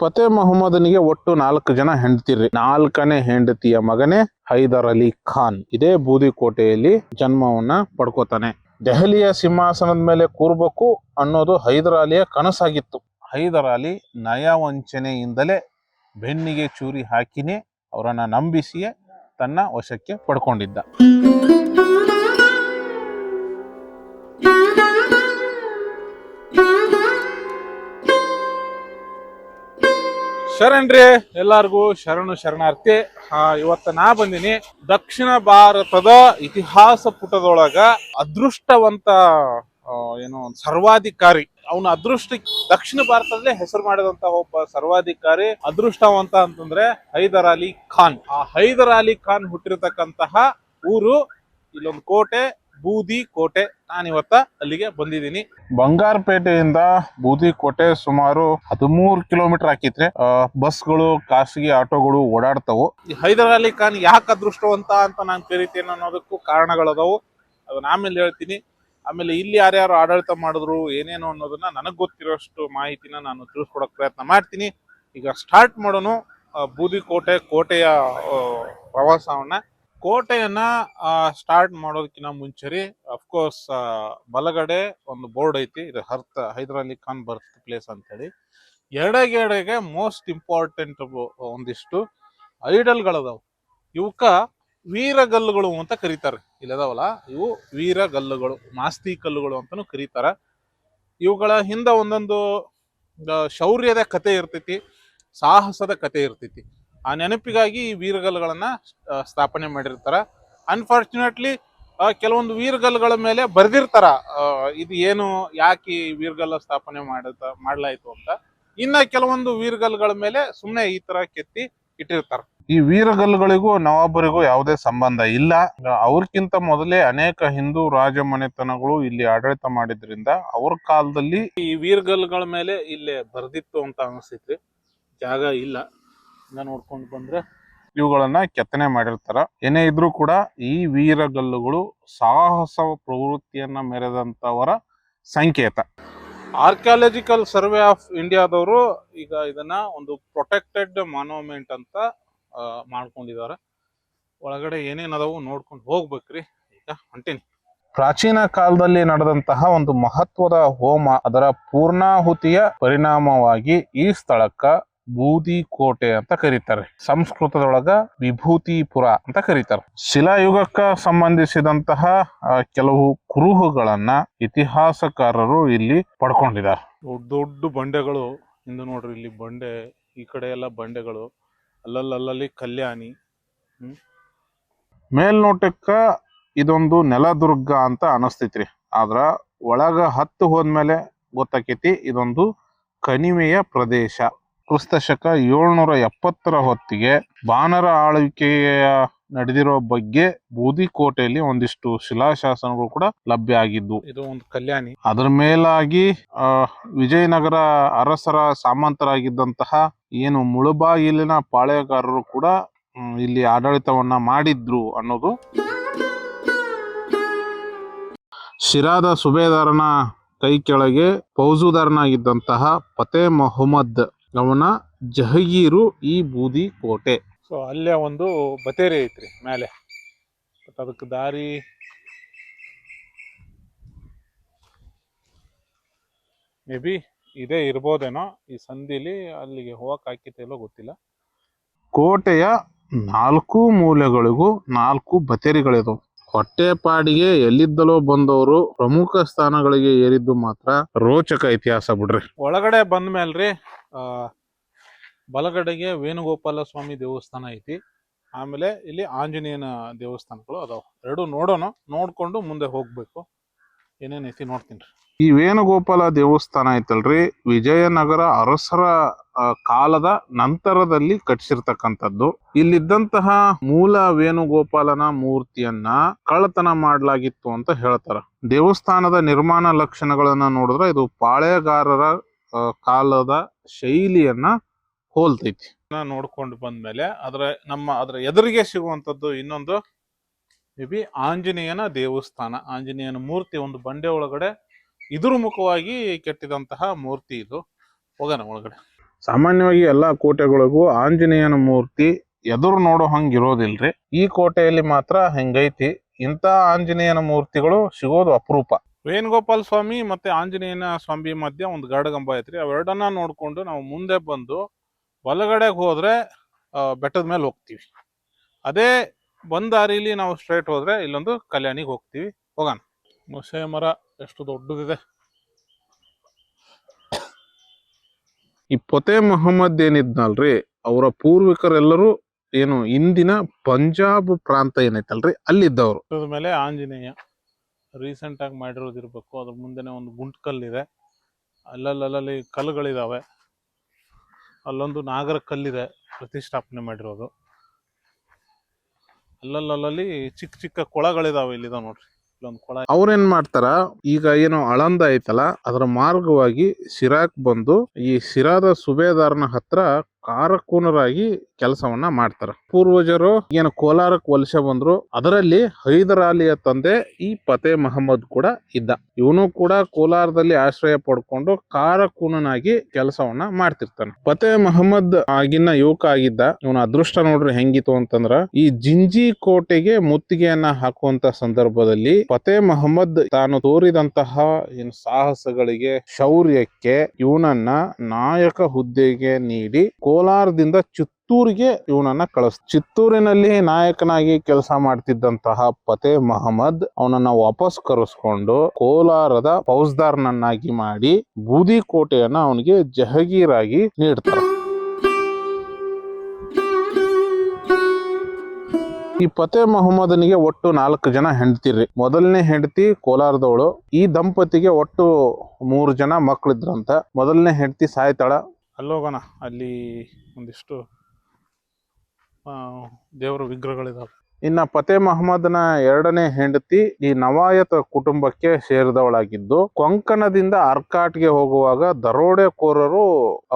ಫತೆ ಮೊಹಮ್ಮದನಿಗೆ ಒಟ್ಟು ನಾಲ್ಕು ಜನ ಹೆಂಡತಿರಿ ನಾಲ್ಕನೇ ಹೆಂಡತಿಯ ಮಗನೇ ಹೈದರ್ ಅಲಿ ಖಾನ್. ಇದೇ ಬೂದಿಕೋಟೆಯಲ್ಲಿ ಜನ್ಮವನ್ನ ಪಡ್ಕೋತಾನೆ. ದೆಹಲಿಯ ಸಿಂಹಾಸನದ ಮೇಲೆ ಕೂರ್ಬೇಕು ಅನ್ನೋದು ಹೈದರ್ ಅಲಿಯ ಕನಸಾಗಿತ್ತು. ಹೈದರ್ ಅಲಿ ನಯವಂಚನೆಯಿಂದಲೇ ಬೆನ್ನಿಗೆ ಚೂರಿ ಹಾಕಿನೇ ಅವರನ್ನ ನಂಬಿಸಿಯೇ ತನ್ನ ವಶಕ್ಕೆ ಪಡ್ಕೊಂಡಿದ್ದ. ಶರಣ್ರಿ, ಎಲ್ಲಾರ್ಗೂ ಶರಣು ಶರಣಾರ್ಥಿ. ಇವತ್ತ ನಾ ಬಂದಿನಿ ದಕ್ಷಿಣ ಭಾರತದ ಇತಿಹಾಸ ಪುಟದೊಳಗ ಅದೃಷ್ಟವಂತ ಏನು ಸರ್ವಾಧಿಕಾರಿ. ಅವನ ಅದೃಷ್ಟ, ದಕ್ಷಿಣ ಭಾರತದಲ್ಲೇ ಹೆಸರು ಮಾಡಿದಂತ ಒಬ್ಬ ಸರ್ವಾಧಿಕಾರಿ ಅದೃಷ್ಟವಂತ ಅಂತಂದ್ರೆ ಹೈದರ್ ಅಲಿ ಖಾನ್. ಆ ಹೈದರ್ ಅಲಿ ಖಾನ್ ಹುಟ್ಟಿರತಕ್ಕಂತಹ ಊರು ಇಲ್ಲೊಂದು ಕೋಟೆ ಬೂದಿ ಕೋಟೆ ನಾನಿವತ್ತ ಅಲ್ಲಿಗೆ ಬಂದಿದ್ದೀನಿ. ಬಂಗಾರಪೇಟೆಯಿಂದ ಬೂದಿಕೋಟೆ ಸುಮಾರು ಹದಿಮೂರು ಕಿಲೋಮೀಟರ್ ಹಾಕಿದ್ರೆ ಬಸ್ಗಳು ಖಾಸಗಿ ಆಟೋಗಳು ಓಡಾಡ್ತಾವು. ಹೈದರ್ ಅಲಿ ಖಾನ್ ಯಾಕೆ ಅದೃಷ್ಟವಂತ ಅಂತ ನಾನು ಕರಿತೇನೆ ಅನ್ನೋದಕ್ಕೂ ಕಾರಣಗಳದಾವು ಅದನ್ನ ಆಮೇಲೆ ಹೇಳ್ತೀನಿ. ಆಮೇಲೆ ಇಲ್ಲಿ ಯಾರ್ಯಾರು ಆಡಳಿತ ಮಾಡಿದ್ರು ಏನೇನು ಅನ್ನೋದನ್ನ ನನಗೆ ಗೊತ್ತಿರೋಷ್ಟು ಮಾಹಿತಿನ ನಾನು ತಿಳಿಸ್ಕೊಡಕ್ ಪ್ರಯತ್ನ ಮಾಡ್ತೀನಿ. ಈಗ ಸ್ಟಾರ್ಟ್ ಮಾಡೋನು ಬೂದಿಕೋಟೆ ಕೋಟೆಯ ಪ್ರವಾಸವನ್ನ ಕೋಟೆಯನ್ನ ಸ್ಟಾರ್ಟ್ ಮಾಡೋದಕ್ಕಿಂತ ಮುಂಚೆ ರೀ ಅಫ್ಕೋರ್ಸ್ ಬಲಗಡೆ ಒಂದು ಬೋರ್ಡ್ ಐತಿ, ಇದು ಹರ್ತ್, ಹೈದರಾಲಿ ಖಾನ್ ಬರ್ತ್ ಪ್ಲೇಸ್ ಅಂತೇಳಿ ಎಡಗೆ ಮೋಸ್ಟ್ ಇಂಪಾರ್ಟೆಂಟ್ ಒಂದಿಷ್ಟು ಐಡಲ್ಗಳದಾವು. ಇವಕ್ಕ ವೀರಗಲ್ಲುಗಳು ಅಂತ ಕರೀತಾರೆ ಇಲ್ಲದವಲ್ಲ? ಇವು ವೀರಗಲ್ಲುಗಳು, ಮಾಸ್ತಿ ಕಲ್ಲುಗಳು ಅಂತಲೂ ಕರೀತಾರೆ. ಇವುಗಳ ಹಿಂದೆ ಒಂದೊಂದು ಶೌರ್ಯದ ಕತೆ ಇರ್ತೈತಿ, ಸಾಹಸದ ಕತೆ ಇರ್ತೈತಿ. ಆ ನೆನಪಿಗಾಗಿ ಈ ವೀರಗಲ್ಲುಗಳನ್ನು ಸ್ಥಾಪನೆ ಮಾಡಿರ್ತಾರ. ಅನ್ಫಾರ್ಚುನೇಟ್ಲಿ ಕೆಲವೊಂದು ವೀರಗಲ್ಲುಗಳ ಮೇಲೆ ಬರ್ದಿರ್ತಾರ. ಇದು ಏನು, ಯಾಕೆ ವೀರಗಲ್ಲ ಸ್ಥಾಪನೆ ಮಾಡುತ್ತ ಮಾಡ್ಲಾಯ್ತು ಅಂತ. ಇನ್ನ ಕೆಲವೊಂದು ವೀರಗಲ್ಲುಗಳ ಮೇಲೆ ಸುಮ್ಮನೆ ಈ ತರ ಕೆತ್ತಿ ಇಟ್ಟಿರ್ತಾರ. ಈ ವೀರಗಲ್ಲುಗಳಿಗೂ ನವಾಬರಿಗೂ ಯಾವುದೇ ಸಂಬಂಧ ಇಲ್ಲ. ಅವ್ರಕ್ಕಿಂತ ಮೊದಲೇ ಅನೇಕ ಹಿಂದೂ ರಾಜಮನೆತನಗಳು ಇಲ್ಲಿ ಆಡಳಿತ ಮಾಡಿದ್ರಿಂದ ಅವ್ರ ಕಾಲದಲ್ಲಿ ಈ ವೀರಗಲ್ಲುಗಳ ಮೇಲೆ ಇಲ್ಲೇ ಬರ್ದಿತ್ತು ಅಂತ ಅನಿಸ್ತೈತಿ ಜಾಗ ಇಲ್ಲ. ಇನ್ನ ನೋಡ್ಕೊಂಡು ಬಂದ್ರೆ ಇವುಗಳನ್ನ ಕೆತ್ತನೆ ಮಾಡಿರ್ತಾರ ಏನೇ ಇದ್ರೂ ಕೂಡ ಈ ವೀರಗಲ್ಲುಗಳು ಸಾಹಸ ಪ್ರವೃತ್ತಿಯನ್ನ ಮೆರೆದಂತವರ ಸಂಕೇತ. ಆರ್ಕಿಯಾಲಜಿಕಲ್ ಸರ್ವೆ ಆಫ್ ಇಂಡಿಯಾದವರು ಈಗ ಇದನ್ನ ಒಂದು ಪ್ರೊಟೆಕ್ಟೆಡ್ ಮಾನ್ಯುಮೆಂಟ್ ಅಂತ ಮಾಡ್ಕೊಂಡಿದ್ದಾರೆ. ಒಳಗಡೆ ಏನೇನು ಅದಾವು ನೋಡ್ಕೊಂಡು ಹೋಗ್ಬೇಕ್ರಿ. ಈಗ ಹೊಂಟೀನಿ. ಪ್ರಾಚೀನ ಕಾಲದಲ್ಲಿ ನಡೆದಂತಹ ಒಂದು ಮಹತ್ವದ ಹೋಮ ಅದರ ಪೂರ್ಣಾಹುತಿಯ ಪರಿಣಾಮವಾಗಿ ಈ ಸ್ಥಳಕ್ಕ ಬೂದಿ ಕೋಟೆ ಅಂತ ಕರೀತಾರೆ. ಸಂಸ್ಕೃತದೊಳಗ ವಿಭೂತಿಪುರ ಅಂತ ಕರೀತಾರೆ. ಶಿಲಾಯುಗಕ್ಕ ಸಂಬಂಧಿಸಿದಂತಹ ಕೆಲವು ಕುರುಹುಗಳನ್ನ ಇತಿಹಾಸಕಾರರು ಇಲ್ಲಿ ಪಡ್ಕೊಂಡಿದ್ದಾರೆ. ದೊಡ್ಡ ದೊಡ್ಡ ಬಂಡೆಗಳು ಇಂದು ನೋಡ್ರಿ ಇಲ್ಲಿ ಬಂಡೆ ಈ ಕಡೆ ಎಲ್ಲ ಬಂಡೆಗಳು ಅಲ್ಲಲ್ಲಲ್ಲಿ ಕಲ್ಯಾಣಿ ಮೇಲ್ನೋಟಕ್ಕ ಇದೊಂದು ನೆಲದುರ್ಗ ಅಂತ ಅನಸ್ತೈತ್ರಿ. ಆದ್ರ ಒಳಗ ಹತ್ತು ಹೋದ್ಮೇಲೆ ಗೊತ್ತಾಕೈತಿ ಇದೊಂದು ಕಣಿವೆಯ ಪ್ರದೇಶ. ಕ್ರಿಸ್ತ ಶಕ ಏಳ್ನೂರ ಎಪ್ಪತ್ತರ ಹೊತ್ತಿಗೆ ಬಾನರ ಆಳ್ವಿಕೆಯ ನಡೆದಿರೋ ಬಗ್ಗೆ ಬೂದಿಕೋಟೆಯಲ್ಲಿ ಒಂದಿಷ್ಟು ಶಿಲಾಶಾಸನಗಳು ಕೂಡ ಲಭ್ಯ ಆಗಿದ್ದು ಇದು ಒಂದು ಕಲ್ಯಾಣಿ. ಅದರ ಮೇಲಾಗಿ ಆ ವಿಜಯನಗರ ಅರಸರ ಸಾಮಂತರಾಗಿದ್ದಂತಹ ಏನು ಮುಳುಬಾಗಿಲಿನ ಪಾಳೆಯಗಾರರು ಕೂಡ ಇಲ್ಲಿ ಆಡಳಿತವನ್ನ ಮಾಡಿದ್ರು ಅನ್ನೋದು. ಶಿರಾದ ಸುಬೇದಾರನ ಕೈ ಕೆಳಗೆ ಫೌಜುದಾರನಾಗಿದ್ದಂತಹ ಫತೆ ಮೊಹಮ್ಮದ್ ಅವನ ಜಹಗೀರು ಈ ಬೂದಿ ಕೋಟೆ. ಸೊ ಅಲ್ಲೇ ಒಂದು ಬತೇರಿ ಐತ್ರಿ ಮೇಲೆ ಬಟ್ ಅದಕ್ಕೆ ದಾರಿ ಮೇ ಬಿ ಇದೇ ಇರ್ಬೋದೇನೋ ಈ ಸಂಧಿಲಿ ಅಲ್ಲಿಗೆ ಹೋಗಕ್ ಹಾಕಿತ್ತೇಲೋ ಗೊತ್ತಿಲ್ಲ. ಕೋಟೆಯ ನಾಲ್ಕು ಮೂಲೆಗಳಿಗೂ ನಾಲ್ಕು ಬತೇರಿಗಳಿದವು. ಹೊಟ್ಟೆಪಾಡಿಗೆ ಎಲ್ಲಿದ್ದಲೋ ಬಂದವರು ಪ್ರಮುಖ ಸ್ಥಾನಗಳಿಗೆ ಏರಿದ್ದು ಮಾತ್ರ ರೋಚಕ ಇತಿಹಾಸ ಬಿಡ್ರಿ. ಒಳಗಡೆ ಬಂದ ಮೇಲ್ರಿ ಬಲಗಡೆಗೆ ವೇಣುಗೋಪಾಲ ಸ್ವಾಮಿ ದೇವಸ್ಥಾನ ಐತಿ. ಆಮೇಲೆ ಇಲ್ಲಿ ಆಂಜನೇಯನ ದೇವಸ್ಥಾನಗಳು ಅದಾವ. ಎರಡು ನೋಡೋಣ, ನೋಡ್ಕೊಂಡು ಮುಂದೆ ಹೋಗ್ಬೇಕು. ಏನೇನ್ ಐತಿ ನೋಡ್ತೀನಿ ಈ ವೇಣುಗೋಪಾಲ ದೇವಸ್ಥಾನ ಐತಲ್ರಿ ವಿಜಯನಗರ ಅರಸರ ಕಾಲದ ನಂತರದಲ್ಲಿ ಕಟ್ಟಿಸಿರ್ತಕ್ಕಂಥದ್ದು. ಇಲ್ಲಿದ್ದಂತಹ ಮೂಲ ವೇಣುಗೋಪಾಲನ ಮೂರ್ತಿಯನ್ನ ಕಳ್ಳತನ ಮಾಡಲಾಗಿತ್ತು ಅಂತ ಹೇಳ್ತಾರ. ದೇವಸ್ಥಾನದ ನಿರ್ಮಾಣ ಲಕ್ಷಣಗಳನ್ನ ನೋಡಿದ್ರೆ ಇದು ಪಾಳೆಗಾರರ ಕಾಲದ ಶೈಲಿಯನ್ನ ಹೋಲ್ತೈತಿ. ನೋಡ್ಕೊಂಡು ಬಂದ್ಮೇಲೆ ಅದ್ರ ನಮ್ಮ ಅದ್ರ ಎದುರಿಗೆ ಸಿಗುವಂತದ್ದು ಇನ್ನೊಂದು ಬಿ ಆಂಜನೇಯನ ದೇವಸ್ಥಾನ ಆಂಜನೇಯನ ಮೂರ್ತಿ ಒಂದು ಬಂಡೆ ಒಳಗಡೆ ಇದ್ರ ಮುಖವಾಗಿ ಕೆಟ್ಟಿದಂತಹ ಮೂರ್ತಿ ಇದು. ಹೋಗೋಣ ಒಳಗಡೆ. ಸಾಮಾನ್ಯವಾಗಿ ಎಲ್ಲಾ ಕೋಟೆಗಳಿಗೂ ಆಂಜನೇಯನ ಮೂರ್ತಿ ಎದುರು ನೋಡೋ ಹಂಗಿರೋದಿಲ್ರಿ. ಈ ಕೋಟೆಯಲ್ಲಿ ಮಾತ್ರ ಹೆಂಗೈತಿ ಇಂಥ ಆಂಜನೇಯನ ಮೂರ್ತಿಗಳು ಸಿಗೋದು ಅಪರೂಪ. ವೇಣುಗೋಪಾಲ್ ಸ್ವಾಮಿ ಮತ್ತೆ ಆಂಜನೇಯನ ಸ್ವಾಮಿ ಮಧ್ಯೆ ಒಂದು ಗಾಢಗಂಬ ಐತ್ರಿ. ಅವೆರಡನ್ನ ನೋಡ್ಕೊಂಡು ನಾವು ಮುಂದೆ ಬಂದು ಬಲಗಡೆಗೆ ಹೋದ್ರೆ ಬೆಟ್ಟದ ಮೇಲೆ ಹೋಗ್ತೀವಿ. ಅದೇ ಬಂದ್ ದಾರಿಲಿ ನಾವು ಸ್ಟ್ರೈಟ್ ಹೋದ್ರೆ ಇಲ್ಲೊಂದು ಕಲ್ಯಾಣಿಗೆ ಹೋಗ್ತೀವಿ. ಹೋಗೋಣ. ಮೊಸೆ ಮರ ಎಷ್ಟು ದೊಡ್ಡದಿದೆ. ಈ ಪೊತೆ ಮೊಹಮ್ಮದ್ ಏನಿದ್ನಲ್ರಿ? ಅವರ ಪೂರ್ವಿಕರೆಲ್ಲರೂ ಏನು ಇಂದಿನ ಪಂಜಾಬ್ ಪ್ರಾಂತ ಏನೈತಲ್ರಿ? ಅಲ್ಲಿದ್ದವರು. ಅದ್ರ ಮೇಲೆ ಆಂಜನೇಯ. ರೀಸೆಂಟ್ ಆಗಿ ಮಾಡಿರೋದಿರ್ಬೇಕು. ಅದ್ರ ಮುಂದೆನೆ ಒಂದು ಗುಂಟ್ ಕಲ್ಲಿದೆ. ಅಲ್ಲಲ್ಲಲ್ಲಿ ಕಲ್ಲುಗಳಿದಾವೆ. ಅಲ್ಲೊಂದು ನಾಗರ ಕಲ್ಲಿದೆ ಪ್ರತಿಷ್ಠಾಪನೆ ಮಾಡಿರೋದು. ಅಲ್ಲಲ್ಲಲ್ಲಿ ಚಿಕ್ಕ ಚಿಕ್ಕ ಕೊಳಗಳಿದಾವೆ ಇಲ್ಲಿದಾವ ನೋಡ್ರಿ. ಇಲ್ಲೊಂದು ಕೊಳ ಅವ್ರೇನ್ ಮಾಡ್ತಾರ, ಈಗ ಏನು ಅಳಂದ ಐತಲ್ಲ, ಅದರ ಮಾರ್ಗವಾಗಿ ಸಿರಾಕ್ ಬಂದು ಈ ಸಿರಾದ ಸುಬೇದಾರನ ಹತ್ರ ಕಾರಕೂನರಾಗಿ ಕೆಲಸವನ್ನ ಮಾಡ್ತಾರ. ಪೂರ್ವಜರು ಏನು ಕೋಲಾರಕ್ಕೆ ವಲಸೆ ಬಂದ್ರು, ಅದರಲ್ಲಿ ಹೈದರ್ ಅಲಿಯ ತಂದೆ ಈ ಫತೆ ಮಹಮ್ಮದ್ ಕೂಡ ಇದ್ದ. ಇವನು ಕೂಡ ಕೋಲಾರದಲ್ಲಿ ಆಶ್ರಯ ಪಡ್ಕೊಂಡು ಕಾರಕೂನನಾಗಿ ಕೆಲಸವನ್ನ ಮಾಡ್ತಿರ್ತಾನೆ. ಫತೆ ಮಹಮ್ಮದ್ ಆಗಿನ ಯುವಕ ಆಗಿದ್ದ, ಇವನ ಅದೃಷ್ಟ ನೋಡ್ರಿ ಹೆಂಗಿತ್ತು ಅಂತಂದ್ರ, ಈ ಜಿಂಜಿ ಕೋಟೆಗೆ ಮುತ್ತಿಗೆಯನ್ನ ಹಾಕುವಂತ ಸಂದರ್ಭದಲ್ಲಿ ಫತೆ ಮಹಮ್ಮದ್ ತಾನು ತೋರಿದಂತಹ ಏನು ಸಾಹಸಗಳಿಗೆ, ಶೌರ್ಯಕ್ಕೆ ಇವನನ್ನ ನಾಯಕ ಹುದ್ದೆಗೆ ನೀಡಿ ಕೋಲಾರದಿಂದ ಚಿತ್ತೂರಿಗೆ ಇವನನ್ನ ಕಳಿಸ್, ಚಿತ್ತೂರಿನಲ್ಲಿ ನಾಯಕನಾಗಿ ಕೆಲಸ ಮಾಡ್ತಿದ್ದಂತಹ ಪತೆ ಮಹಮ್ಮದ್ ಅವನನ್ನ ವಾಪಸ್ ಕರೆಸ್ಕೊಂಡು ಕೋಲಾರದ ಫೌಜ್ದಾರ್ನನ್ನಾಗಿ ಮಾಡಿ ಬೂದಿ ಕೋಟೆಯನ್ನ ಅವನಿಗೆ ಜಹಗೀರಾಗಿ ನೀಡ್ತಾರೆ. ಈ ಪತೆ ಮೊಹಮ್ಮದನಿಗೆ ಒಟ್ಟು ನಾಲ್ಕು ಜನ ಹೆಂಡತಿರ್ರಿ ಮೊದಲನೇ ಹೆಂಡತಿ ಕೋಲಾರದವಳು. ಈ ದಂಪತಿಗೆ ಒಟ್ಟು ಮೂರು ಜನ ಮಕ್ಕಳಿದ್ರಂತ ಮೊದಲನೇ ಹೆಂಡತಿ ಸಾಯ್ತಾಳ. ಅಲ್ಲೋಗೋಣ. ಅಲ್ಲಿ ಒಂದಿಷ್ಟು ದೇವರ ವಿಗ್ರಹಗಳಿದಾವೆ. ಇನ್ನು ಪತೇ ಮಹಮ್ಮದನ್ನ ಎರಡನೇ ಹೆಂಡತಿ ಈ ನವಾಯತ್ ಕುಟುಂಬಕ್ಕೆ ಸೇರಿದವಳಾಗಿದ್ದು, ಕೊಂಕಣದಿಂದ ಅರ್ಕಾಟ್ಗೆ ಹೋಗುವಾಗ ದರೋಡೆಕೋರರು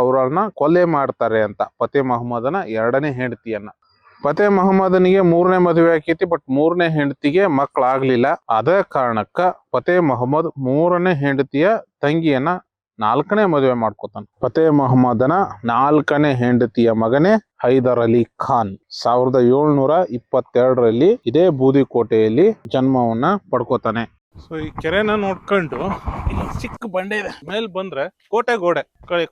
ಅವರನ್ನ ಕೊಲೆ ಮಾಡ್ತಾರೆ ಅಂತ ಪತೇ ಮಹಮ್ಮದನ ಎರಡನೇ ಹೆಂಡತಿಯನ್ನ. ಫತೆ ಮಹಮ್ಮದನಿಗೆ ಮೂರನೇ ಮದುವೆ ಆಕೈತಿ, ಬಟ್ ಮೂರನೇ ಹೆಂಡತಿಗೆ ಮಕ್ಕಳಾಗ್ಲಿಲ್ಲ ಅದೇ ಕಾರಣಕ್ಕ ಫತೆ ಮಹಮ್ಮದ್ ಮೂರನೇ ಹೆಂಡತಿಯ ತಂಗಿಯನ್ನ ನಾಲ್ಕನೇ ಮದುವೆ ಮಾಡ್ಕೊತಾನೆ. ಫತೇ ಮೊಹಮ್ಮದನ ನಾಲ್ಕನೇ ಹೆಂಡತಿಯ ಮಗನೇ ಹೈದರ್ ಅಲಿ ಖಾನ್. ಸಾವಿರದ ಏಳ್ನೂರ ಇಪ್ಪತ್ತೆರಡರಲ್ಲಿ ಇದೇ ಬೂದಿಕೋಟೆಯಲ್ಲಿ ಜನ್ಮವನ್ನ ಪಡ್ಕೋತಾನೆ. ಸೊ ಈ ಕೆರೆನ ನೋಡ್ಕೊಂಡು ಇಲ್ಲಿ ಚಿಕ್ಕ ಬಂಡೆ ಇದೆ. ಮೇಲ್ ಬಂದ್ರೆ ಕೋಟೆ ಗೋಡೆ.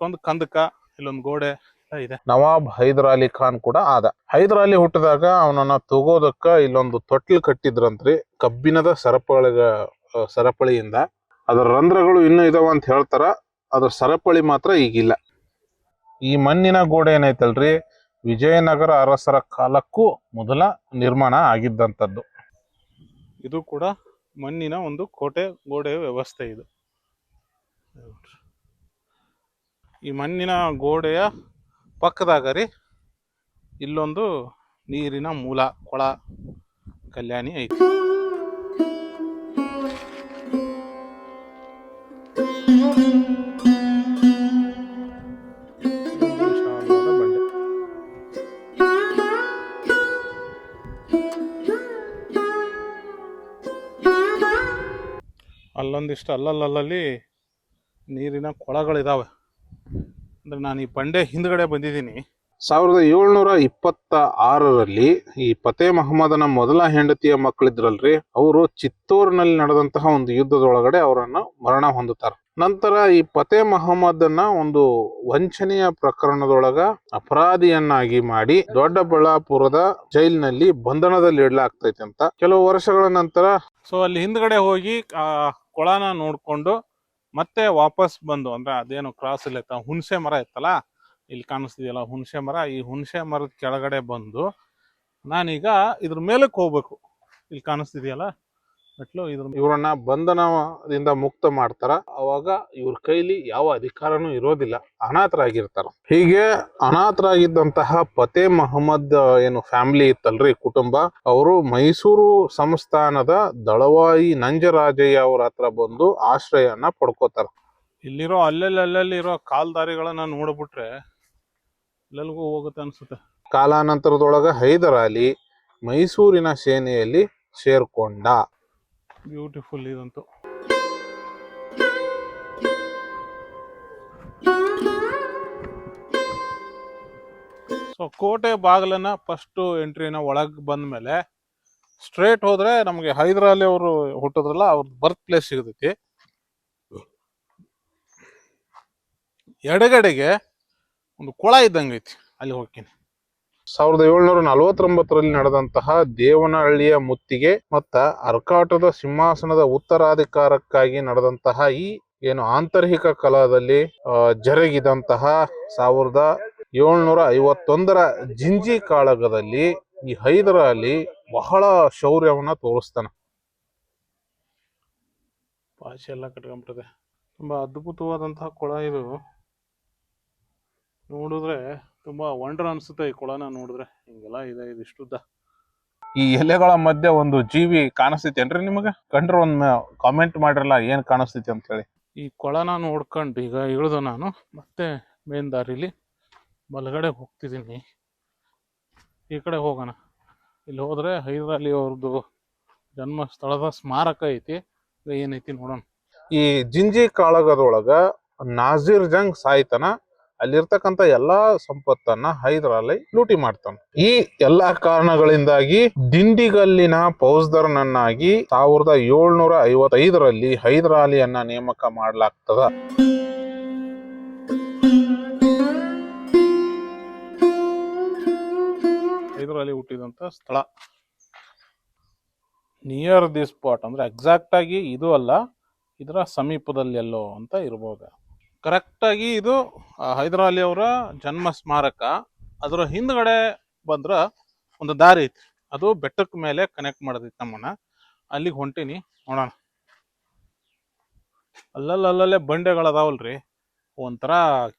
ಒಂದು ಕಂದಕ ಇಲ್ಲೊಂದು ಗೋಡೆ ಇದೆ. ನವಾಬ್ ಹೈದರ್ ಅಲಿ ಖಾನ್ ಕೂಡ ಆದ. ಹೈದರ್ ಅಲಿ ಹುಟ್ಟಿದಾಗ ಅವನನ್ನ ತಗೋದಕ್ಕ ಇಲ್ಲೊಂದು ತೊಟ್ಲು ಕಟ್ಟಿದ್ರಂತ್ರಿ. ಕಬ್ಬಿಣದ ಸರಪಳಿಗ ಸರಪಳಿಯಿಂದ. ಅದರ ರಂಧ್ರಗಳು ಇನ್ನೂ ಇದಾವ ಅಂತ ಹೇಳ್ತಾರ. ಅದ್ರ ಸರಪಳಿ ಮಾತ್ರ ಈಗಿಲ್ಲ. ಈ ಮಣ್ಣಿನ ಗೋಡೆ ಏನೈತಲ್ರಿ? ವಿಜಯನಗರ ಅರಸರ ಕಾಲಕ್ಕೂ ಮೊದಲ ನಿರ್ಮಾಣ ಆಗಿದ್ದಂಥದ್ದು. ಇದು ಕೂಡ ಮಣ್ಣಿನ ಒಂದು ಕೋಟೆ ಗೋಡೆ ವ್ಯವಸ್ಥೆ ಇದು. ಈ ಮಣ್ಣಿನ ಗೋಡೆಯ ಪಕ್ಕದಾಗ ರೀ ಇಲ್ಲೊಂದು ನೀರಿನ ಮೂಲ, ಕೊಳ, ಕಲ್ಯಾಣಿ ಐತಿ. ಅಲ್ಲೊಂದಿಷ್ಟು ಅಲ್ಲಲ್ಲಲ್ಲಿ ನೀರಿನ ಕೊಳಗಳಿದಾವೆ. ಅಂದ್ರೆ ನಾನು ಈ ಬಂಡೆ ಹಿಂದ್ಗಡೆ ಬಂದಿದ್ದೀನಿ. ಸಾವಿರದ ಏಳ್ನೂರ ಇಪ್ಪತ್ತ ಆರರಲ್ಲಿ ಈ ಪತೇ ಮಹಮ್ಮದನ ಮೊದಲ ಹೆಂಡತಿಯ ಮಕ್ಕಳಿದ್ರಲ್ರಿ ಅವರು ಚಿತ್ತೂರಿನಲ್ಲಿ ನಡೆದಂತಹ ಒಂದು ಯುದ್ಧದೊಳಗಡೆ ಅವರನ್ನು ಮರಣ ಹೊಂದುತ್ತಾರೆ. ನಂತರ ಈ ಪತೇ ಮಹಮ್ಮದನ್ನ ಒಂದು ವಂಚನೆಯ ಪ್ರಕರಣದೊಳಗ ಅಪರಾಧಿಯನ್ನಾಗಿ ಮಾಡಿ ದೊಡ್ಡಬಳ್ಳಾಪುರದ ಜೈಲಿನಲ್ಲಿ ಬಂಧನದಲ್ಲಿ ಇಡಲಾಗ್ತೈತೆ ಅಂತ ಕೆಲವು ವರ್ಷಗಳ ನಂತರ. ಸೊ ಅಲ್ಲಿ ಹಿಂದ್ಗಡೆ ಹೋಗಿ ಕೊಳನ ನೋಡಿಕೊಂಡು ಮತ್ತೆ ವಾಪಸ್ ಬಂದು, ಅಂದ್ರೆ ಅದೇನು ಕ್ರಾಸ್ ಇಲ್ಲ ಹುಣಸೆ ಮರ ಇತ್ತಲ್ಲ, ಇಲ್ಲಿ ಕಾಣಿಸ್ತಿದೆಯಲ್ಲ ಹುಣಸೆ ಮರ, ಈ ಹುಣಸೆ ಮರದ ಕೆಳಗಡೆ ಬಂದು ನಾನೀಗ ಇದ್ರ ಮೇಲಕ್ಕೆ ಹೋಗ್ಬೇಕು. ಇಲ್ಲಿ ಕಾಣಿಸ್ತಿದೆಯಲ್ಲ? ಮೆಟ್ಲು ಇದ್ರ ಇವರನ್ನ ಬಂಧನದಿಂದ ಮುಕ್ತ ಮಾಡ್ತಾರ. ಅವಾಗ ಇವ್ರ ಕೈಲಿ ಯಾವ ಅಧಿಕಾರನೂ ಇರೋದಿಲ್ಲ. ಅನಾಥರಾಗಿರ್ತಾರ. ಹೀಗೆ ಅನಾಥರಾಗಿದ್ದಂತಹ ಪತೆ ಮಹಮ್ಮದ್ ಏನು ಫ್ಯಾಮಿಲಿ ಇತ್ತಲ್ರಿ ಕುಟುಂಬ. ಅವರು ಮೈಸೂರು ಸಂಸ್ಥಾನದ ದಳವಾಯಿ ನಂಜರಾಜಯ್ಯ ಅವ್ರ ಹತ್ರ ಬಂದು ಆಶ್ರಯನ ಪಡ್ಕೋತಾರ. ಇಲ್ಲಿರೋ ಅಲ್ಲಲ್ಲಿ ಅಲ್ಲಲ್ಲಿ ಇರೋ ಕಾಲ್ದಾರಿಗಳನ್ನ ನೋಡ್ಬಿಟ್ರೆ ಎಲ್ಲೆಲ್ಗೂ ಹೋಗುತ್ತೆ ಅನ್ಸುತ್ತೆ. ಕಾಲಾನಂತರದೊಳಗ ಹೈದರಾಲಿ ಮೈಸೂರಿನ ಸೇನೆಯಲ್ಲಿ ಸೇರ್ಕೊಂಡ. ಬ್ಯೂಟಿಫುಲ್ ಇದಂತೂ. ಸೊ ಕೋಟೆ ಬಾಗಿಲನ್ನ ಫಸ್ಟ್ ಎಂಟ್ರಿನ ಒಳಗ್ ಬಂದ್ಮೇಲೆ ಸ್ಟ್ರೇಟ್ ಹೋದ್ರೆ ನಮಗೆ ಹೈದರಾಲಿ ಅವರು ಹುಟ್ಟಿದ್ರಲ್ಲ ಅವ್ರ ಬರ್ತ್ ಪ್ಲೇಸ್ ಸಿಗತೈತಿ. ಎಡಗಡೆಗೆ ಒಂದು ಕೊಳ ಇದ್ದಂಗೈತಿ, ಅಲ್ಲಿ ಹೋಗ್ತೀನಿ. ಸಾವಿರದ ಏಳ್ನೂರ ನಲವತ್ತೊಂಬತ್ತರಲ್ಲಿ ನಡೆದಂತಹ ದೇವನಹಳ್ಳಿಯ ಮುತ್ತಿಗೆ ಮತ್ತ ಅರ್ಕಾಟದ ಸಿಂಹಾಸನದ ಉತ್ತರಾಧಿಕಾರಕ್ಕಾಗಿ ನಡೆದಂತಹ ಈ ಏನು ಆಂತರಿಕ ಕಲಾದಲ್ಲಿ ಜರುಗಿದಂತಹ ಸಾವಿರದ ಏಳ್ನೂರ ಐವತ್ತೊಂದರ ಜಿಂಜಿ ಕಾಳಗದಲ್ಲಿ ಈ ಹೈದರ ಅಲಿ ಬಹಳ ಶೌರ್ಯವನ್ನ ತೋರಿಸ್ತಾನೆ. ಭಾಷೆ ಎಲ್ಲ ಕಟ್ಕೊಂಡ್ಬಿಟ್ಟಿದೆ. ತುಂಬಾ ಅದ್ಭುತವಾದಂತಹ ಕೊಳ ಇದು. ನೋಡಿದ್ರೆ ತುಂಬಾ ವಂಡರ್ ಅನ್ಸುತ್ತೆ ಈ ಕೊಳನ ನೋಡಿದ್ರೆ. ಹಿಂಗೆಲ್ಲ ಇದೆ ಇದು ಇಷ್ಟುದ್ದ ಈ ಎಲೆಗಳ ಮಧ್ಯೆ ಒಂದು ಜೀವಿ ಕಾಣಿಸ್ತೈತೇನ್ರಿ ನಿಮಗೆ? ಕಂಡ್ರೆ ಒಂದ್ ಕಾಮೆಂಟ್ ಮಾಡಿರಲ್ಲ ಏನ್ ಕಾಣಿಸ್ತೈತಿ ಅಂತ ಹೇಳಿ ಈ ಕೊಳನ ನೋಡ್ಕೊಂಡು ಈಗ ಇಳಿದು ನಾನು ಮತ್ತೆ ಮೇನ್ ದಾರಿಲಿ ಬಲಗಡೆ ಹೋಗ್ತಿದ್ದೀನಿ. ಈ ಕಡೆ ಹೋಗೋಣ. ಇಲ್ಲಿ ಹೋದ್ರೆ ಹೈದರಾಲಿ ಅವ್ರದ್ದು ಜನ್ಮ ಸ್ಥಳದ ಸ್ಮಾರಕ ಐತಿ. ಈಗ ಏನೈತಿ ನೋಡೋಣ. ಈ ಜಿಂಜಿ ಕಾಳಗದೊಳಗ ನಾಜೀರ್ ಜಂಗ್ ಸಾಯ್ತಾನ ಅಲ್ಲಿರ್ತಕ್ಕಂಥ ಎಲ್ಲಾ ಸಂಪತ್ತನ್ನ ಹೈದರಾಲಿ ಲೂಟಿ ಮಾಡ್ತಾನೆ. ಈ ಎಲ್ಲಾ ಕಾರಣಗಳಿಂದಾಗಿ ದಿಂಡಿಗಲ್ಲಿನ ಫೌಜ್ದಾರನನ್ನಾಗಿ ಸಾವಿರದ ಏಳ್ನೂರ ಐವತ್ತೈದರಲ್ಲಿ ಹೈದರಾಲಿಯನ್ನ ನೇಮಕ ಮಾಡಲಾಗ್ತದ. ಹೈದರಾಲಿ ಹುಟ್ಟಿದಂತ ಸ್ಥಳ. ನಿಯರ್ ದಿ ಸ್ಪಾಟ್ ಅಂದ್ರೆ ಎಕ್ಸಾಕ್ಟ್ ಆಗಿ ಇದು ಅಲ್ಲ, ಇದರ ಸಮೀಪದಲ್ಲಿ ಎಲ್ಲೋ ಅಂತ ಇರ್ಬೋದು. ಕರೆಕ್ಟ್ ಆಗಿ ಇದು ಹೈದರಾಲಿ ಅವರ ಜನ್ಮ ಸ್ಮಾರಕ. ಅದರ ಹಿಂದ್ಗಡೆ ಬಂದ್ರ ಒಂದು ದಾರಿ ಐತಿ. ಅದು ಬೆಟ್ಟಕ್ಕೆ ಮೇಲೆ ಕನೆಕ್ಟ್ ಮಾಡದೈತಿ ನಮ್ಮನ್ನ. ಅಲ್ಲಿಗೆ ಹೊಂಟೀನಿ, ನೋಡೋಣ. ಅಲ್ಲಲ್ಲಿ ಅಲ್ಲಲ್ಲೇ ಬಂಡೆಗಳು ಅದಾವಲ್ರಿ ಒಂಥರ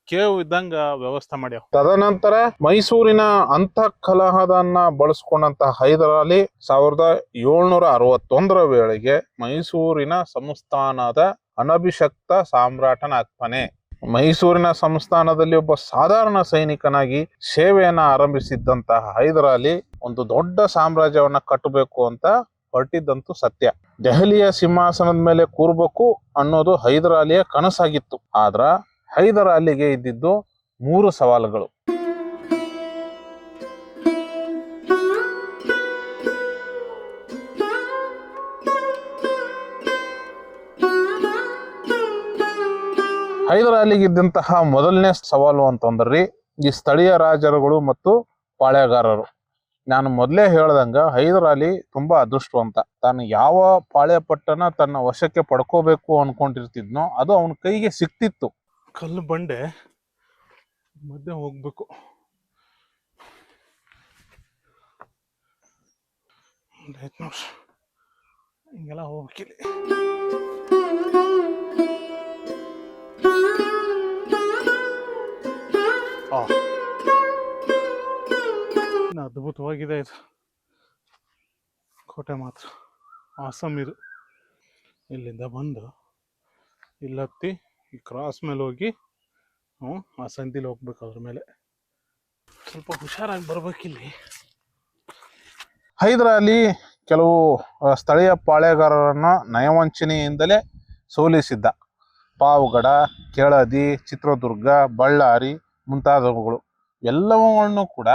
ಕೇವ್ ಇದ್ದಂಗ ವ್ಯವಸ್ಥೆ ಮಾಡ್ಯಾವ. ತದನಂತರ ಮೈಸೂರಿನ ಅಂತಃಕಲಹದನ್ನ ಬಳಸ್ಕೊಂಡಂತ ಹೈದರಾಲಿ ಸಾವಿರದ ಏಳ್ನೂರ ಅರವತ್ತೊಂದರ ವೇಳೆಗೆ ಮೈಸೂರಿನ ಸಂಸ್ಥಾನದ ಅನಭಿಷಕ್ತ ಸಾಮ್ರಾಟನಾಗ್ತಾನೆ ಮೈಸೂರಿನ ಸಂಸ್ಥಾನದಲ್ಲಿ ಒಬ್ಬ ಸಾಧಾರಣ ಸೈನಿಕನಾಗಿ ಸೇವೆಯನ್ನ ಆರಂಭಿಸಿದ್ದಂತಹ ಹೈದರಾಲಿ ಒಂದು ದೊಡ್ಡ ಸಾಮ್ರಾಜ್ಯವನ್ನ ಕಟ್ಟಬೇಕು ಅಂತ ಹೊರಟಿದ್ದಂತೂ ಸತ್ಯ. ದೆಹಲಿಯ ಸಿಂಹಾಸನದ ಮೇಲೆ ಕೂರ್ಬೇಕು ಅನ್ನೋದು ಹೈದರಾಲಿಯ ಕನಸಾಗಿತ್ತು. ಆದ್ರ ಹೈದರಾಲಿಗೆ ಇದ್ದಿದ್ದು ಮೂರು ಸವಾಲುಗಳು. ಹೈದರಾಲಿಗಿದ್ದಂತಹ ಮೊದಲನೇ ಸವಾಲು ಅಂತಂದ್ರಿ ಈ ಸ್ಥಳೀಯ ರಾಜರುಗಳು ಮತ್ತು ಪಾಳೆಗಾರರು. ನಾನು ಮೊದಲೇ ಹೇಳ್ದಂಗ ಹೈದರಾಲಿ ತುಂಬಾ ಅದೃಷ್ಟವಂತ. ತಾನು ಯಾವ ಪಾಳೆಪಟ್ಟನ ತನ್ನ ವಶಕ್ಕೆ ಪಡ್ಕೋಬೇಕು ಅನ್ಕೊಂಡಿರ್ತಿದ್ನೋ ಅದು ಅವನ ಕೈಗೆ ಸಿಕ್ತಿತ್ತು. ಕಲ್ಲು ಬಂಡೆ, ಮಧ್ಯೆ ಹೋಗ್ಬೇಕು. ಹಿಂಗೆಲ್ಲ ಹೋಗ್ಬೇಕಿಲ್ಲಿ. ಅದ್ಭುತವಾಗಿದೆ ಇದು. ಕೋಟೆ ಮಾತ್ರ. ಆಸಮ್ ಇದು ಇಲ್ಲಿಂದ ಬಂದು ಇಲ್ಲಿ ಹತ್ತಿ ಈ ಕ್ರಾಸ್ ಮೇಲೆ ಹೋಗಿ ನಾವು ಆ ಸಂತಿಲಿ ಹೋಗ್ಬೇಕು ಅದ್ರ ಮೇಲೆ. ಸ್ವಲ್ಪ ಹುಷಾರಾಗಿ ಬರ್ಬೇಕಿಲ್ಲಿ ಹೈದರಾಲಿ ಕೆಲವು ಸ್ಥಳೀಯ ಪಾಳೆಗಾರರನ್ನು ನಯವಂಚನೆಯಿಂದಲೇ ಸೋಲಿಸಿದ್ದ. ಪಾವಗಡ, ಕೆಳದಿ, ಚಿತ್ರದುರ್ಗ, ಬಳ್ಳಾರಿ ಮುಂತಾದವುಗಳು. ಎಲ್ಲವುಗಳನ್ನು ಕೂಡ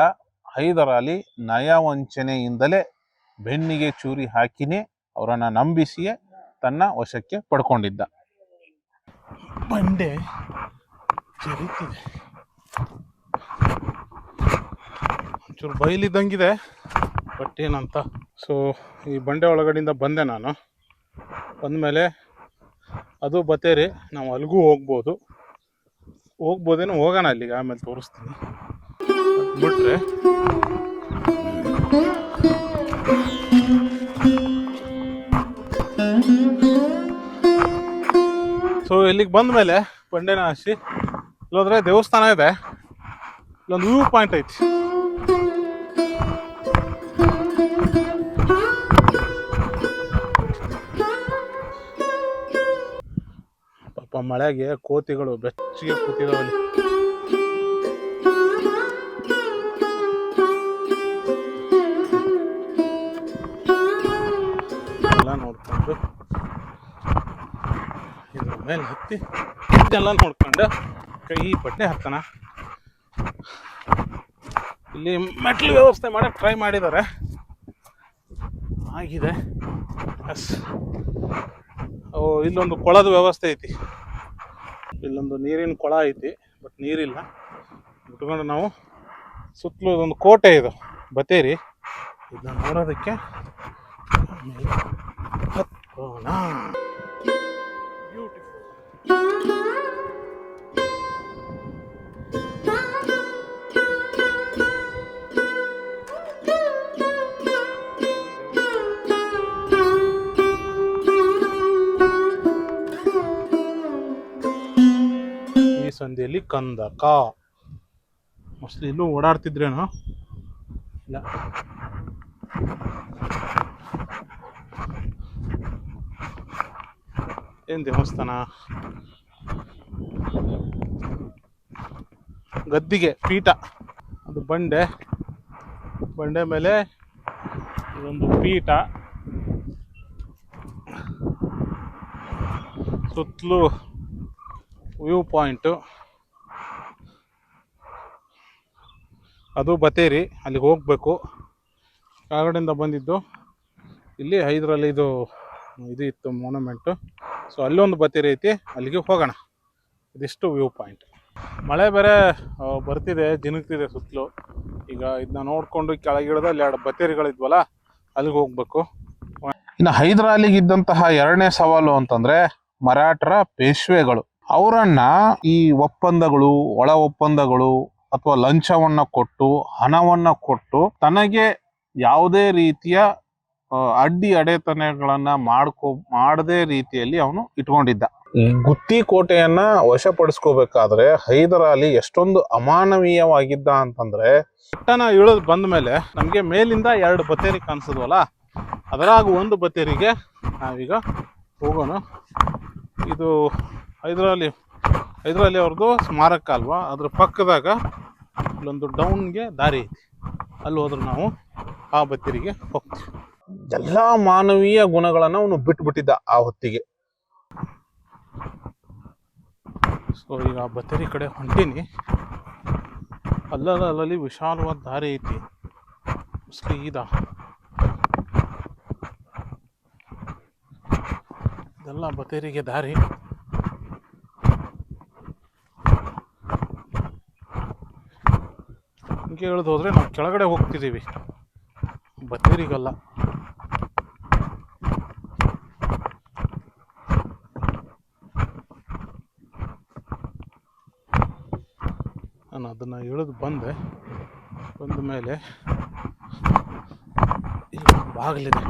ಹೈದರಾಲಿ ನಯವಂಚನೆಯಿಂದಲೇ ಬೆನ್ನಿಗೆ ಚೂರಿ ಹಾಕಿನೇ ಅವರನ್ನು ನಂಬಿಸಿಯೇ ತನ್ನ ವಶಕ್ಕೆ ಪಡ್ಕೊಂಡಿದ್ದ. ಬಂಡೆ ಒಂಚೂರು ಬಯಲಿದ್ದಂಗಿದೆ, ಬಟ್ ಏನಂತ. ಸೊ ಈ ಬಂಡೆ ಒಳಗಡೆಯಿಂದ ಬಂದೆ ನಾನು. ಬಂದಮೇಲೆ ಅದು ಬತ್ತೇರಿ, ನಾವು ಅಲ್ಲಿಗೂ ಹೋಗ್ಬೋದು. ಹೋಗ್ಬೋದೇನೋ ಹೋಗೋಣ ಅಲ್ಲಿಗೆ, ಆಮೇಲೆ ತೋರಿಸ್ತೀನಿ. ಬಿಟ್ರೆ ಸೊ ಇಲ್ಲಿಗೆ ಬಂದ ಮೇಲೆ ಬಂಡೆನ ಹಾಸಿ, ಇಲ್ಲೋದ್ರೆ ದೇವಸ್ಥಾನ ಇದೆ. ಇಲ್ಲೊಂದು ವ್ಯೂ ಪಾಯಿಂಟ್ ಐತಿ. ಪಾಪ ಮಳೆಗೆ ಕೋತಿಗಳು, ಬೆಚ್ಚಗೆ ಕೂತಿದಾವಲ್ಲಿ ಮೇಲೆ ಹತ್ತಿ? ಇದೆಲ್ಲ ನೋಡ್ಕೊಂಡು ಕೈ ಬಟ್ಟೆ ಹಾಕ್ತಾನ. ಇಲ್ಲಿ ಮೆಟ್ಲು ವ್ಯವಸ್ಥೆ ಮಾಡಕ್ಕೆ ಟ್ರೈ ಮಾಡಿದ್ದಾರೆ ಆಗಿದೆ. ಎಸ್ ಓ, ಇಲ್ಲೊಂದು ಕೊಳದ ವ್ಯವಸ್ಥೆ ಐತಿ. ಇಲ್ಲೊಂದು ನೀರಿನ ಕೊಳ ಐತಿ ಬಟ್ ನೀರಿಲ್ಲ. ಇಟ್ಕೊಂಡು ನಾವು ಸುತ್ತಲೂ ಇದೊಂದು ಕೋಟೆ ಇದು. ಬತ್ತೇರಿ. ಇದನ್ನ ನೋಡೋದಕ್ಕೆ ಆಮೇಲೆ ಈ ಸಂಧಿಯಲ್ಲಿ ಕಂದಕ ಮೋಸ್ಟ್ಲಿ ಇಲ್ಲೂ ಓಡಾಡ್ತಿದ್ರೇನೋ? ಇಲ್ಲ. ಏನ್ ದೇವಸ್ಥಾನ? ಗದ್ದಿಗೆ ಪೀಠ. ಅದು ಬಂಡೆ. ಬಂಡೆ ಮೇಲೆ ಇದೊಂದು ಪೀಠ. ಸುತ್ತಲೂ ವ್ಯೂ ಪಾಯಿಂಟು. ಅದು ಬತೇರಿ ಅಲ್ಲಿಗೆ ಹೋಗಬೇಕು. ಕೆಳಗಡೆಯಿಂದ ಬಂದಿದ್ದು, ಇಲ್ಲಿ ಹೈದ್ರಲ್ಲಿ ಇದು ಇದು ಇತ್ತು ಮೋನುಮೆಂಟು ಸೊ ಅಲ್ಲೊಂದು ಬತೇರಿ ಐತಿ, ಅಲ್ಲಿಗೆ ಹೋಗೋಣ. ಇದಿಷ್ಟು ವ್ಯೂ ಪಾಯಿಂಟ್ ಮಳೆ ಬೇರೆ ಬರ್ತಿದೆ, ಜಿನುಗ್ತಿದೆ ಸುತ್ತಲೂ. ಈಗ ಇದನ್ನ ನೋಡಿಕೊಂಡು ಕೆಳಗೆ ಅಲ್ಲಿ ಎರಡು ಬತೇರಿಗಳಿದ್ವಲ್ಲ ಅಲ್ಲಿಗೆ ಹೋಗಬೇಕು. ಇನ್ನು ಹೈದರಾಲಿಗೆ ಇದ್ದಂತಹ ಎರಡನೇ ಸವಾಲು ಅಂತಂದ್ರೆ, ಮರಾಠರ ಪೇಶ್ವೆಗಳು. ಅವರನ್ನ ಈ ಒಪ್ಪಂದಗಳು, ಒಳ ಒಪ್ಪಂದಗಳು ಅಥವಾ ಲಂಚವನ್ನ ಕೊಟ್ಟು, ಹಣವನ್ನ ಕೊಟ್ಟು ತನಗೆ ಯಾವುದೇ ರೀತಿಯ ಅಡ್ಡಿ ಅಡೆತನೆಗಳನ್ನ ಮಾಡ್ಕೋ, ಮಾಡದೇ ರೀತಿಯಲ್ಲಿ ಅವನು ಇಟ್ಕೊಂಡಿದ್ದ. ಗುತ್ತಿ ಕೋಟೆಯನ್ನ ವಶಪಡಿಸ್ಕೋಬೇಕಾದ್ರೆ ಹೈದರಾಲಿ ಎಷ್ಟೊಂದು ಅಮಾನವೀಯವಾಗಿದ್ದ ಅಂತಂದ್ರೆ ಪಟ್ಟಣ ಇಳಿದು ಬಂದ ಮೇಲೆ ನಮಗೆ ಮೇಲಿಂದ ಎರಡು ಬತ್ತೇರಿ ಕಾಣಿಸಿದ್ವಲ್ಲ ಅದರಾಗ ಒಂದು ಬತ್ತೇರಿಗೆ ನಾವೀಗ ಹೋಗೋಣ. ಇದು ಹೈದರಾಲಿ ಹೈದರಾಲಿ ಅವ್ರದ್ದು ಸ್ಮಾರಕ ಅಲ್ವಾ? ಅದ್ರ ಪಕ್ಕದಾಗ ಇಲ್ಲೊಂದು ಡೌನ್ಗೆ ದಾರಿ ಐತಿ. ಅಲ್ಲಿ ಹೋದ್ರೆ ನಾವು ಆ ಬತ್ತಿರಿಗೆ ಹೋಗ್ತೀವಿ. ಎಲ್ಲ ಮಾನವೀಯ ಗುಣಗಳನ್ನು ಅವನು ಬಿಟ್ಬಿಟ್ಟಿದ್ದ ಆ ಹೊತ್ತಿಗೆ. ಸೊ ಈಗ ಆ ಬತ್ತೇರಿ ಕಡೆ ಹೊಂಟೀನಿ. ಅಲ್ಲದ ಅಲ್ಲಲ್ಲಿ ವಿಶಾಲವಾದ ದಾರಿ ಐತಿ. ಸ್ಕೀದ ಇದೆಲ್ಲ ಬತ್ತೇರಿಗೆ ದಾರಿ. ಇಳಿದು ಹೋದ್ರೆ ನಾವು ಕೆಳಗಡೆ ಹೋಗ್ತಿದ್ದೀವಿ. ಬತ್ತೀರಿಗಲ್ಲ ನಾನು ಅದನ್ನು ಇಳಿದು ಬಂದೆ. ಬಂದ ಮೇಲೆ ಬಾಗಿಲಿದೆ.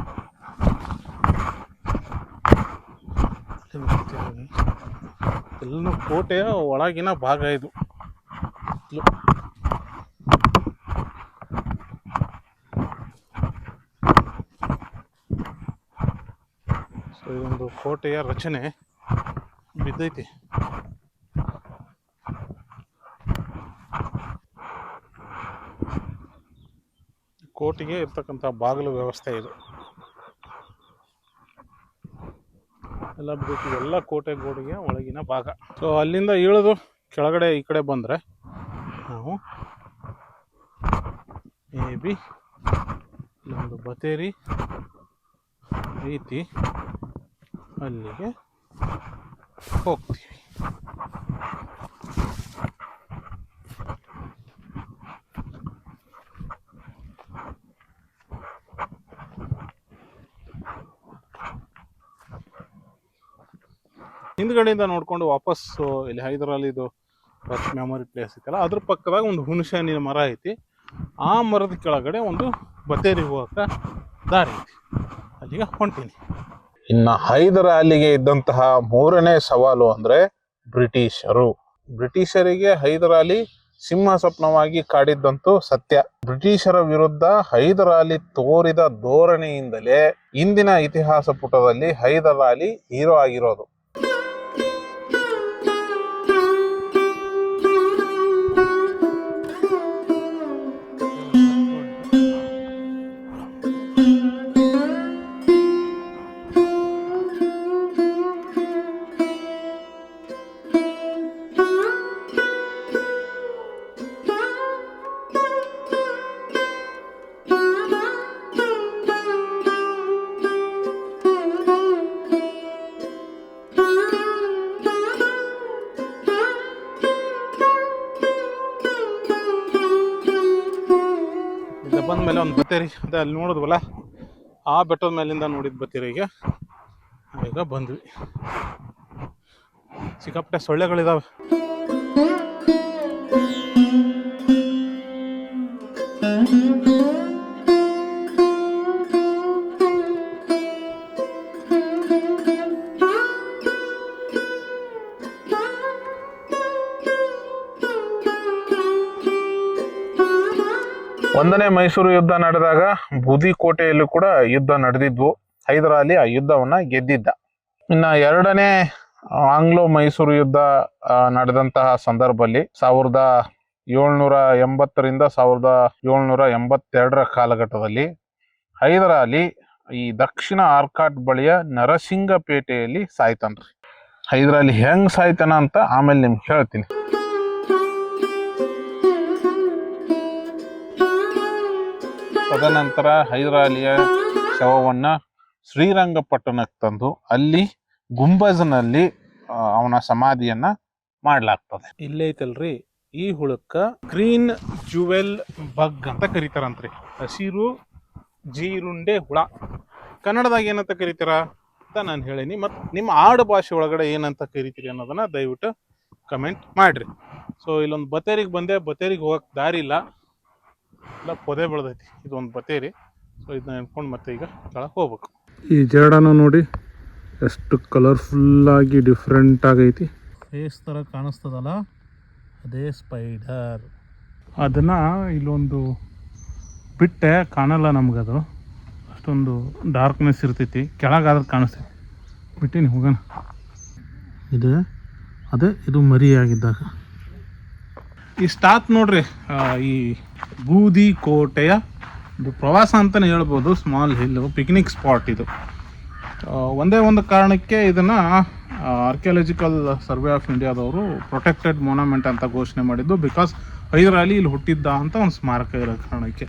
ಎಲ್ಲನೂ ಕೋಟೆಯ ಒಳಗಿನ ಭಾಗ ಇದು ಇಲ್ಲೂ ಸೊ ಇದೊಂದು ಕೋಟೆಯ ರಚನೆ ಬಿದ್ದೈತಿ. ಕೋಟೆಗೆ ಇರ್ತಕ್ಕಂಥ ಬಾಗಿಲು ವ್ಯವಸ್ಥೆ ಇದು. ಎಲ್ಲ ಬಿದ್ದೈತಿ. ಎಲ್ಲ ಕೋಟೆ ಗೋಡೆಗೆ ಒಳಗಿನ ಭಾಗ. ಸೊ ಅಲ್ಲಿಂದ ಇಳಿದು ಕೆಳಗಡೆ ಈ ಕಡೆ ಬಂದರೆ ನಾವು ಮೇ ಬಿ ಇಲ್ಲೊಂದು ಬತೇರಿ ಐತಿ ಅಲ್ಲಿಗೆ ಹೋಗ್ತೀವಿ. ಹಿಂದ್ಗಡೆಯಿಂದ ನೋಡ್ಕೊಂಡು ವಾಪಸ್ಸು ಇಲ್ಲಿ ಹೈದರಾಲಿದು ಫಸ್ಟ್ ಮೆಮೊರಿ ಪ್ಲೇಸ್ ಐತಲ್ಲ ಅದ್ರ ಪಕ್ಕದಾಗ ಒಂದು ಹುಣಸೆ ಹಣ್ಣಿನ ಮರ ಐತಿ. ಆ ಮರದ ಕೆಳಗಡೆ ಒಂದು ಬತೇರಿ ಹೋಗಕ್ಕೆ ದಾರಿ ಐತಿ. ಅಲ್ಲಿಗೆ ಹೊಂಟೀನಿ. ಇನ್ನ ಹೈದರಾಲಿಗೆ ಇದ್ದಂತಹ ಮೂರನೇ ಸವಾಲು ಅಂದ್ರೆ ಬ್ರಿಟಿಷರು. ಬ್ರಿಟಿಷರಿಗೆ ಹೈದರಾಲಿ ಸಿಂಹ ಸ್ವಪ್ನವಾಗಿ ಕಾಡಿದ್ದಂತೂ ಸತ್ಯ. ಬ್ರಿಟಿಷರ ವಿರುದ್ಧ ಹೈದರಾಲಿ ತೋರಿದ ಧೋರಣೆಯಿಂದಲೇ ಇಂದಿನ ಇತಿಹಾಸ ಪುಟದಲ್ಲಿ ಹೈದರಾಲಿ ಹೀರೋ ಆಗಿರೋದು. ಬತ್ತೇರಿ ಅದೇ ಅಲ್ಲಿ ನೋಡಿದ್ವಲ್ಲ ಆ ಬೆಟ್ಟದ ಮೇಲಿಂದ ನೋಡಿದ ಬತ್ತೀರಿ ಈಗ. ಈಗ ಬಂದ್ವಿ. ಸಿಕ್ಕಾಪಟ್ಟೆ ಸೊಳ್ಳೆಗಳಿದಾವೆ. ಒಂದನೇ ಮೈಸೂರು ಯುದ್ಧ ನಡೆದಾಗ ಬೂದಿಕೋಟೆಯಲ್ಲೂ ಕೂಡ ಯುದ್ಧ ನಡೆದಿದ್ವು. ಹೈದರಾಲಿ ಆ ಯುದ್ಧವನ್ನ ಗೆದ್ದಿದ್ದ. ಇನ್ನ ಎರಡನೇ ಆಂಗ್ಲೋ ಮೈಸೂರು ಯುದ್ಧ ನಡೆದಂತಹ ಸಂದರ್ಭದಲ್ಲಿ ಸಾವಿರದ ಏಳ್ನೂರ ಎಂಬತ್ತರಿಂದ ಸಾವಿರದ ಏಳ್ನೂರ ಎಂಬತ್ತೆರಡರ ಕಾಲಘಟ್ಟದಲ್ಲಿ ಹೈದರಾಲಿ ಈ ದಕ್ಷಿಣ ಆರ್ಕಾಟ್ ಬಳಿಯ ನರಸಿಂಗಪೇಟೆಯಲ್ಲಿ ಸಾಯ್ತಾನ್ರಿ. ಹೈದರಾಲಿ ಹೆಂಗ್ ಸಾಯ್ತಾನ ಅಂತ ಆಮೇಲೆ ನಿಮ್ಗೆ ಹೇಳ್ತೀನಿ. ತದನಂತರ ಹೈದರಾಲಿಯ ಶವವನ್ನು ಶ್ರೀರಂಗಪಟ್ಟಣಕ್ಕೆ ತಂದು ಅಲ್ಲಿ ಗುಂಬಜ್ನಲ್ಲಿ ಅವನ ಸಮಾಧಿಯನ್ನ ಮಾಡಲಾಗ್ತದೆ. ಇಲ್ಲೈತಲ್ರಿ ಈ ಹುಳಕ್ಕ ಗ್ರೀನ್ ಜುವೆಲ್ ಬಗ್ ಅಂತ ಕರೀತಾರಂತ್ರಿ. ಹಸಿರು ಜೀರುಂಡೆ ಹುಳ. ಕನ್ನಡದಾಗ ಏನಂತ ಕರೀತಾರ? ಅಂತ ನಾನು ಹೇಳೀನಿ ಮತ್ತು ನಿಮ್ಮ ಆಡು ಭಾಷೆ ಒಳಗಡೆ ಏನಂತ ಕರಿತೀರಿ ಅನ್ನೋದನ್ನ ದಯವಿಟ್ಟು ಕಮೆಂಟ್ ಮಾಡಿರಿ. ಸೊ ಇಲ್ಲೊಂದು ಬತೇರಿಗೆ ಬಂದೆ ಬತೇರಿಗೆ ಹೋಗಕ್ಕೆ ದಾರಿ ಇಲ್ಲ ಎಲ್ಲ ಪೊದೆ ಬೆಳೆದೈತಿ. ಇದು ಒಂದು ಬತೇರಿ ಸೊ ಇದನ್ನ ನೆನ್ಕೊಂಡು ಮತ್ತೆ ಈಗ ಕೆಳಕ್ಕೆ ಹೋಗ್ಬೇಕು. ಈ ಜೇಡನ ನೋಡಿ ಎಷ್ಟು ಕಲರ್ಫುಲ್ಲಾಗಿ ಡಿಫ್ರೆಂಟ್ ಆಗೈತಿ. ಫೇಸ್ ಥರ ಕಾಣಿಸ್ತದಲ್ಲ? ಅದೇ ಸ್ಪೈಡರ್ ಅದನ್ನು ಇಲ್ಲೊಂದು ಬಿಟ್ಟೆ ಕಾಣಲ್ಲ ನಮಗದು ಅಷ್ಟೊಂದು ಡಾರ್ಕ್ನೆಸ್ ಇರ್ತೈತಿ. ಕೆಳಗಾದ್ರೆ ಕಾಣಿಸ್ತೈತಿ. ಬಿಟ್ಟಿನಿ ಹೋಗೋಣ. ಇದು ಅದೇ ಇದು ಮರಿಯಾಗಿದ್ದಾಗ. ಸ್ಟಾತ್ ನೋಡ್ರಿ ಈ ಬೂದಿ ಕೋಟೆಯ ಇದು ಪ್ರವಾಸ ಅಂತಲೇ ಹೇಳ್ಬೋದು ಸ್ಮಾಲ್ ಹಿಲ್ ಪಿಕ್ನಿಕ್ ಸ್ಪಾಟ್ ಇದು. ಒಂದೇ ಒಂದು ಕಾರಣಕ್ಕೆ ಇದನ್ನ ಆರ್ಕಿಯಾಲಜಿಕಲ್ ಸರ್ವೆ ಆಫ್ ಇಂಡಿಯಾದವರು ಪ್ರೊಟೆಕ್ಟೆಡ್ ಮೊನಮೆಂಟ್ ಅಂತ ಘೋಷಣೆ ಮಾಡಿದ್ದು ಬಿಕಾಸ್ ಹೈದರ್ ಅಲಿ ಇಲ್ಲಿ ಹುಟ್ಟಿದ್ದ ಅಂತ ಒಂದು ಸ್ಮಾರಕ ಇರೋ ಕಾರಣಕ್ಕೆ.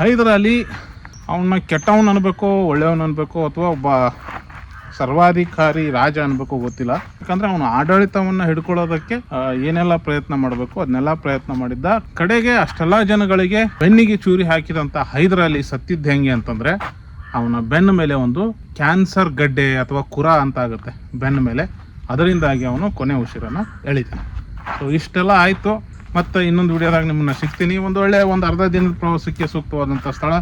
ಹೈದರ್ ಅಲಿ ಅವನ್ನ ಕೆಟ್ಟವನ್ ಅನ್ಬೇಕೋ, ಒಳ್ಳೆಯವನ್ ಅನ್ಬೇಕೋ, ಅಥವಾ ಒಬ್ಬ ಸರ್ವಾಧಿಕಾರಿ ರಾಜ ಅನ್ಬೇಕು ಗೊತ್ತಿಲ್ಲ. ಯಾಕಂದ್ರೆ ಅವನು ಆಡಳಿತವನ್ನ ಹಿಡ್ಕೊಳ್ಳೋದಕ್ಕೆ ಏನೆಲ್ಲ ಪ್ರಯತ್ನ ಮಾಡಬೇಕು, ಅದನ್ನೆಲ್ಲ ಪ್ರಯತ್ನ ಮಾಡಿದ್ದ ಕಡೆಗೆ ಅಷ್ಟೆಲ್ಲ ಜನಗಳಿಗೆ ಬೆನ್ನಿಗೆ ಚೂರಿ ಹಾಕಿದಂತ ಹೈದರಾಲಿ ಸತ್ತಿದ್ದು ಹೆಂಗೆ ಅಂತಂದ್ರೆ, ಅವನ ಬೆನ್ನ ಮೇಲೆ ಒಂದು ಕ್ಯಾನ್ಸರ್ ಗಡ್ಡೆ ಅಥವಾ ಕುರ ಅಂತ ಆಗುತ್ತೆ ಬೆನ್ನ ಮೇಲೆ. ಅದರಿಂದಾಗಿ ಅವನು ಕೊನೆ ಉಸಿರನ್ನ ಎಳಿತಾನೆ. ಸೊ ಇಷ್ಟೆಲ್ಲ ಆಯ್ತು. ಮತ್ತೆ ಇನ್ನೊಂದು ವಿಡಿಯೋದಾಗ ನಿಮ್ಮನ್ನ ಸಿಗ್ತೀನಿ. ಒಂದು ಒಳ್ಳೆ ಒಂದು ಅರ್ಧ ದಿನದ ಪ್ರವಾಸಕ್ಕೆ ಸೂಕ್ತವಾದಂಥ ಸ್ಥಳ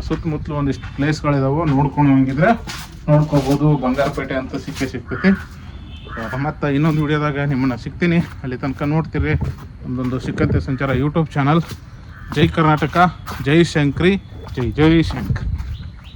ಸುತ್ತಮುತ್ತಲು ಒಂದಿಷ್ಟು ಪ್ಲೇಸ್ಗಳಿದಾವೆ ನೋಡ್ಕೊಂಡು ಹಂಗಿದ್ರೆ ನೋಡ್ಕೋಬೋದು. ಬಂಗಾರಪೇಟೆ ಅಂತ ಸಿಕ್ಕೇ ಸಿಕ್ತೈತಿ ಮತ್ತು ಇನ್ನೊಂದು ವಿಡಿಯೋದಾಗ ನಿಮ್ಮನ್ನ ಸಿಗ್ತೀನಿ. ಅಲ್ಲಿ ತನಕ ನೋಡ್ತೀರಿ ಒಂದೊಂದು ಸಿಕ್ಕಂತೆ ಸಂಚಾರ ಯೂಟ್ಯೂಬ್ ಚಾನಲ್. ಜೈ ಕರ್ನಾಟಕ, ಜೈ ಶಂಕ್ರಿ, ಜೈ ಜೈ ಶಂಕರ್.